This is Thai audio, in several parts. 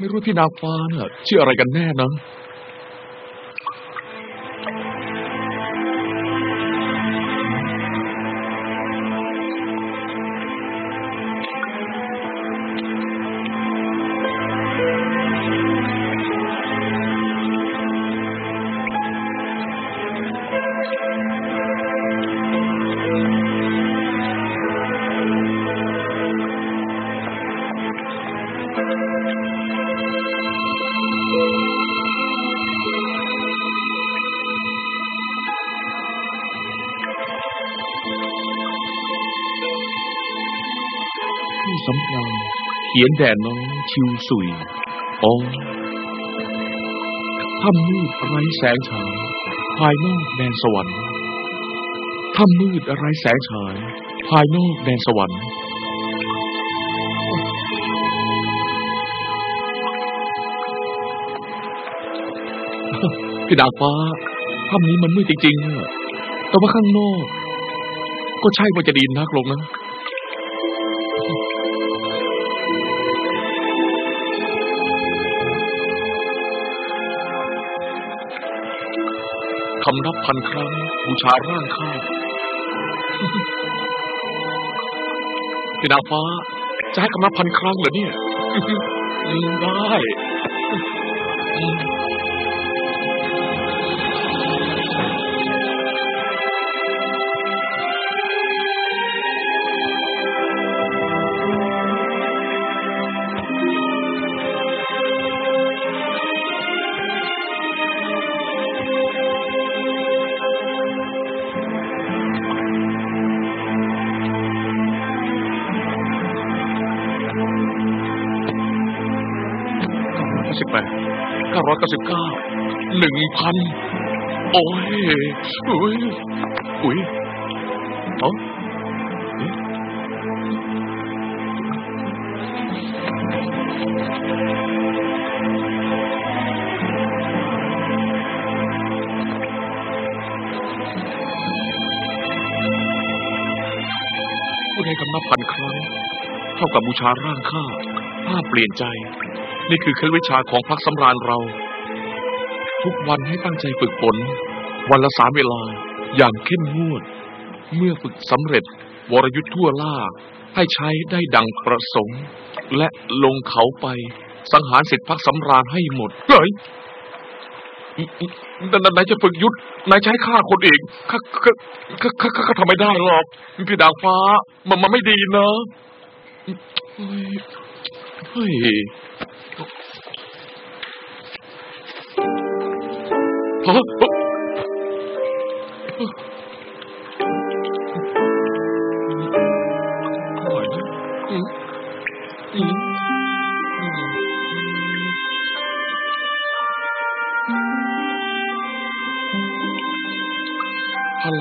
ไม่รู้พี่นางฟ้าน่ะชื่ออะไรกันแน่นะ สำเนาเขียนแด่น้องชิวสุยอ๋อถ้ำมืดไร้แสงฉายภายนอกแดนสวรรค์ถ้ำมืดไร้แสงฉายภายนอกแดนสวรรค์ พี่ดาวฟ้าถ้ำนี้มันมืดจริงๆ แต่ว่าข้างนอก ก็ใช่ว่าจะดีนักหรอกนะคำนับพันครั้งบูชาร่างข้าพี่นาฟ้าจะให้คำนับพันครั้งเหรอเนี่ย ได้ สิบแปดเก้าร้อยเก้าสิบเก้าหนึ่งพันโอ้ยอุ้ยอุ้ยเอ้อผู้ใดคำนับพันครั้ง เท่ากับบูชาร่างข้าห้าเปลี่ยนใจ นี่คือเคล็ดวิชาของพักสำราญเรา ทุกวันให้ตั้งใจฝึกฝนวันละสามเวลาอย่างเข้มงวด เมื่อฝึกสำเร็จ วรยุทธ์ทั่วล่า ให้ใช้ได้ดังประสงค์ และลงเขาไป สังหารเสร็จพักสำราญให้หมดเฮ้ยนนนายจะฝึกยุทธนายใช้ฆ่าคนอีกข้าข้าข้าข้าข้าทำไม่ได้หรอกพี่ดาวฟ้า มันมันไม่ดีนะเฮ้ย พลั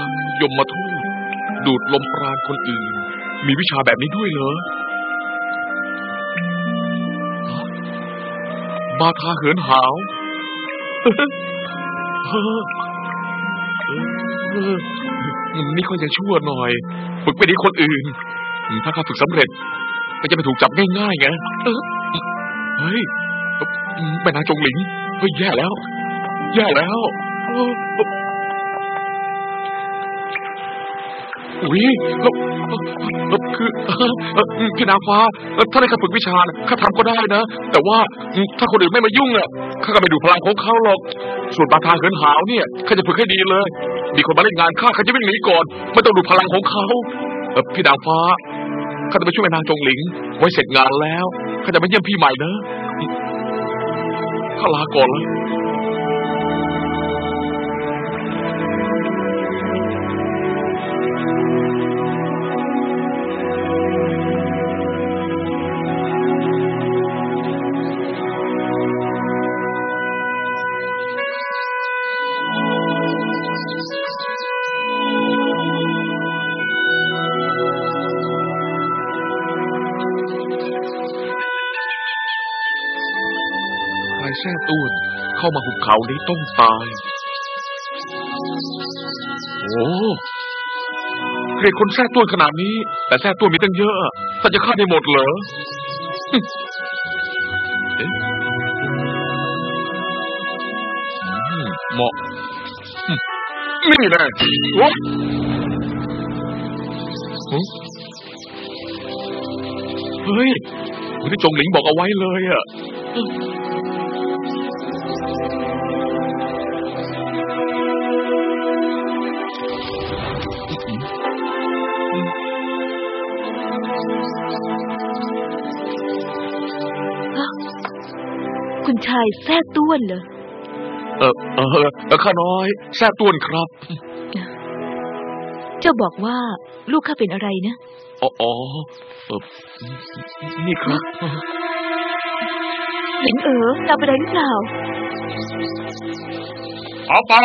งยมมาทูตดูดลมปราณคนอื่น มีวิชาแบบนี้ด้วยเหรอฮะบาทาเหินหาวเออเออ นี่ก็ยังชั่วหน่อย ฝึกไปดีคนอื่น ถ้าข้าฝึกสำเร็จ ก็จะไปถูกจับง่ายๆไงเออเฮ้ยแม่นางจงหลิง เฮ้ยแย่แล้ว แย่แล้ว อุ้ยเอ่อเอ่อคือเออพี่นางฟ้าถ้าได้ข้าฝึกวิชานะข้าทำก็ได้นะ แต่ว่าถ้าคนอื่นไม่มายุ่งอะข้าก็ไม่ดูพลังของเขาหรอก ส่วนบาทาเหินหาวเนี่ยข้าจะฝึกให้ดีเลย มีคนมาเล่นงานข้าข้าจะวิ่งหนีก่อน ไม่ต้องดูพลังของเขาเออพี่ดาวฟ้าข้าจะไปช่วยนางจงหลิง ไว้เสร็จงานแล้วข้าจะไปเยี่ยมพี่ใหม่นะข้าลาก่อนแล้ว แซ่ตูนเข้ามาหุบเขานี้ต้องตาย โอ้เกลียดคนแท้ต้วนขนาดนี้ แต่แท้ต้วนมีตั้งเยอะท่านจะฆ่าได้หมดเหรอเหมาะนี่นะวะเฮ้ยคุณที่จงหลิงบอกเอาไว้เลยอะ คุณชายแท้ต้วนเหรอ เออเออเออข้าน้อยแซ่ต้วนครับ เจ้าบอกว่าลูกข้าเป็นอะไรนะ อ๋ออ๋อเออนี่ครับหลิงเอ๋อจำอะไรหรือเปล่าเอาเปล่า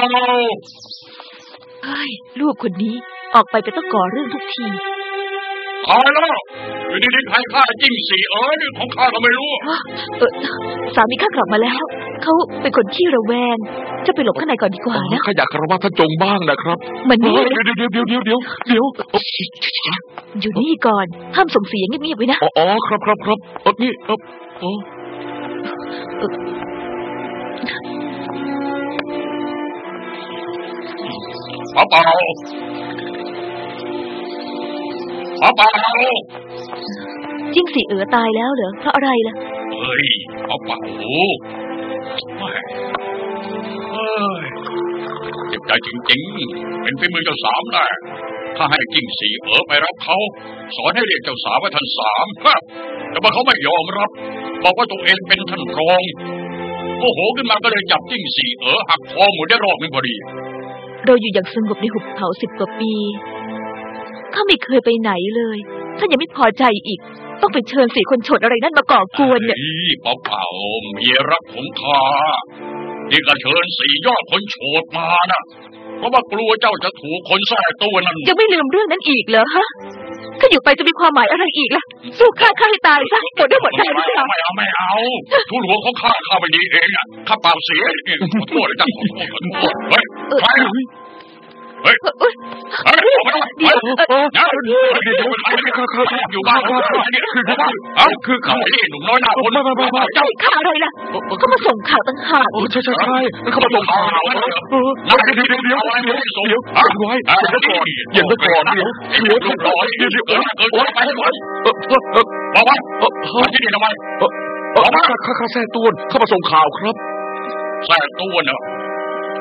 เฮ้ยลูกคนนี้ออกไปจะต้องก่อเรื่องทุกที ตายแล้วอยู่ดีๆใครฆ่าจิ้งสี่เอ้ยของข้าก็ไม่รู้เออสามีข้ากลับมาแล้ว เขาเป็นคนขี้ระแวง จะไปหลบข้างในก่อนดีกว่านะข้าอยากคารวะท่านจงบ้างนะครับ มันนี่เฮ้ยเดี๋ยวเดี๋ยวเดี๋ยวเดี๋ยวเดี๋ยวเดี๋ยวอยู่นี่ก่อนห้ามส่งเสียงเงียบๆไว้นะอ๋ออ๋อครับครับครับเออนี่เอออ๋อเอาเปล่า เอาเปล่าจิ้งสีเอ๋อตายแล้วเหรอเพราะอะไรล่ะเฮ้ยเอาเปล่าไม่เฮ้ยเจ็บใจจริงๆ เป็นฝีมือเจ้าสามแน่ถ้าให้กิ้งสีเอ๋อไปรับเขา สอนให้เรียกเจ้าสาวว่าท่านสามฮะแต่ว่าเขาไม่ยอมรับ บอกว่าตัวเองเป็นท่านรองโมโหขึ้นมาก็เลยจับกิ้งสีเอ๋อหักคอหมดได้รอบหนึงพอดี เราอยู่อย่างสงบในหุบเขาสิบกว่าปี ข้าไม่เคยไปไหนเลยท่านยังไม่พอใจอีก ต้องไปเชิญสี่คนโฉดอะไรนั่นมาก่อกวนเนี่ยเฮ้ยเปล่าเปล่าเมียรักของข้าที่ก็เชิญสี่ยอดคนโฉดมานะเพราะว่ากลัวเจ้าจะถูกคนแท้ตัวนั้นยังไม่ลืมเรื่องนั้นอีกเหรอฮะข้าอยู่ไปจะมีความหมายอะไรอีกล่ะ สู้ข้าข้าให้ตายซะหมดได้หมดได้หรือเปล่าไม่เอาไม่เอาทุนหัวของข้าข้าไม่ดีเองอะข้าเปล่าเสียเองขอโทษเลยจ้ะขอโทษขอโทษเฮ้ยใครอะ เฮ้ยเอ้ยเฮ้ยออกมาหน่อยเฮ้ยเดี๋ยวเดี๋ยวเดี๋ยวใครเนี่ยอยู่บ้านนี่คือบ้านเอ้าคือเขาไอ้หนุ่มน้อยหน้าคนมามามาเจ้าข่าวอะไรล่ะเขามาส่งข่าวต่างหากโอ้ใช่ใช่ใช่เขามาส่งข่าวนั่นเดี๋ยวเดี๋ยวเดี๋ยวเดี๋ยวเดี๋ยวอะไว้เย็นไว้ก่อนเย็นไว้ก่อนเดี๋ยวเดี๋ยวก่อนเดี๋ยวเดี๋ยวเดี๋ยวเกิดไปก่อนเออเออเออบอกว่าเออมาที่นี่ทำไมเออเออข้าข้าข้าแท้ต้วนเข้ามาส่งข่าวครับแท้ต้วนเนอะ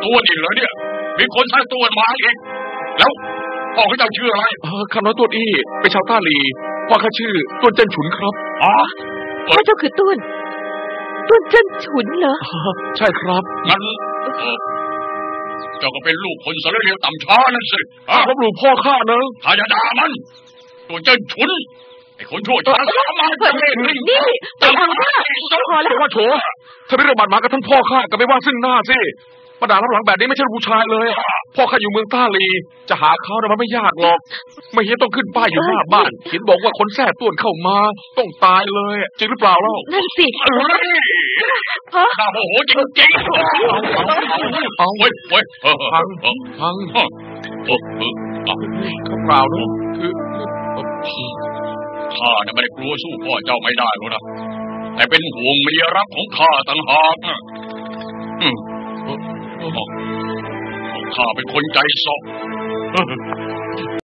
ต้วนอีกเหรอเนี่ย มีคนแท้ต้วนมาอีกแล้วพ่อเขาเจ้าชื่ออะไรเออข้าน้อยต้วนอี้เป็นชาวต้าลีพ่อข้าชื่อต้วนเจนฉุนครับอ๋อพระเจ้าคือต้วนต้วนเจิ้นฉุนเหรอใช่ครับงั้นเจ้าก็เป็นลูกคนสารเลวต่ำช้านั่นสิลบหลู่พ่อข้าเนอะข้าจะด่ามันตัวเจ้าฉุนไอ้คนชั่วช้าสามัญจะเล่นนี่ไปทางข้าพอแล้วว่าโฉถ้าไม่เรื่องบาดหมางกับท่านพ่อข้าก็ไม่ว่าซึ่งหน้าสิ มาด่ารับหลังแบบนี้ไม่ใช่ผู้ชายเลยพ่อข้าอยู่เมืองต้าลี จะหาเขานะมันไม่ยากหรอก ไม่เห็นต้องขึ้นป้ายอยู่หน้าบ้านเห็นบอกว่าคนแท้ต้วนเข้ามา ต้องตายเลย จริงหรือเปล่าเล่านั่นสิเอ้ยฮะข้าโมโหจริงๆเอาเว้ยเว้ยเออพังพังเออเออเออเอาข้าเปล่าเนอะคือข้าเนี่ยไม่ได้กลัวสู้พ่อเจ้าไม่ได้หรอกนะแต่เป็นห่วงเมียรักของข้าต่างหากนะ หรอกข้าเป็นคนใจซอก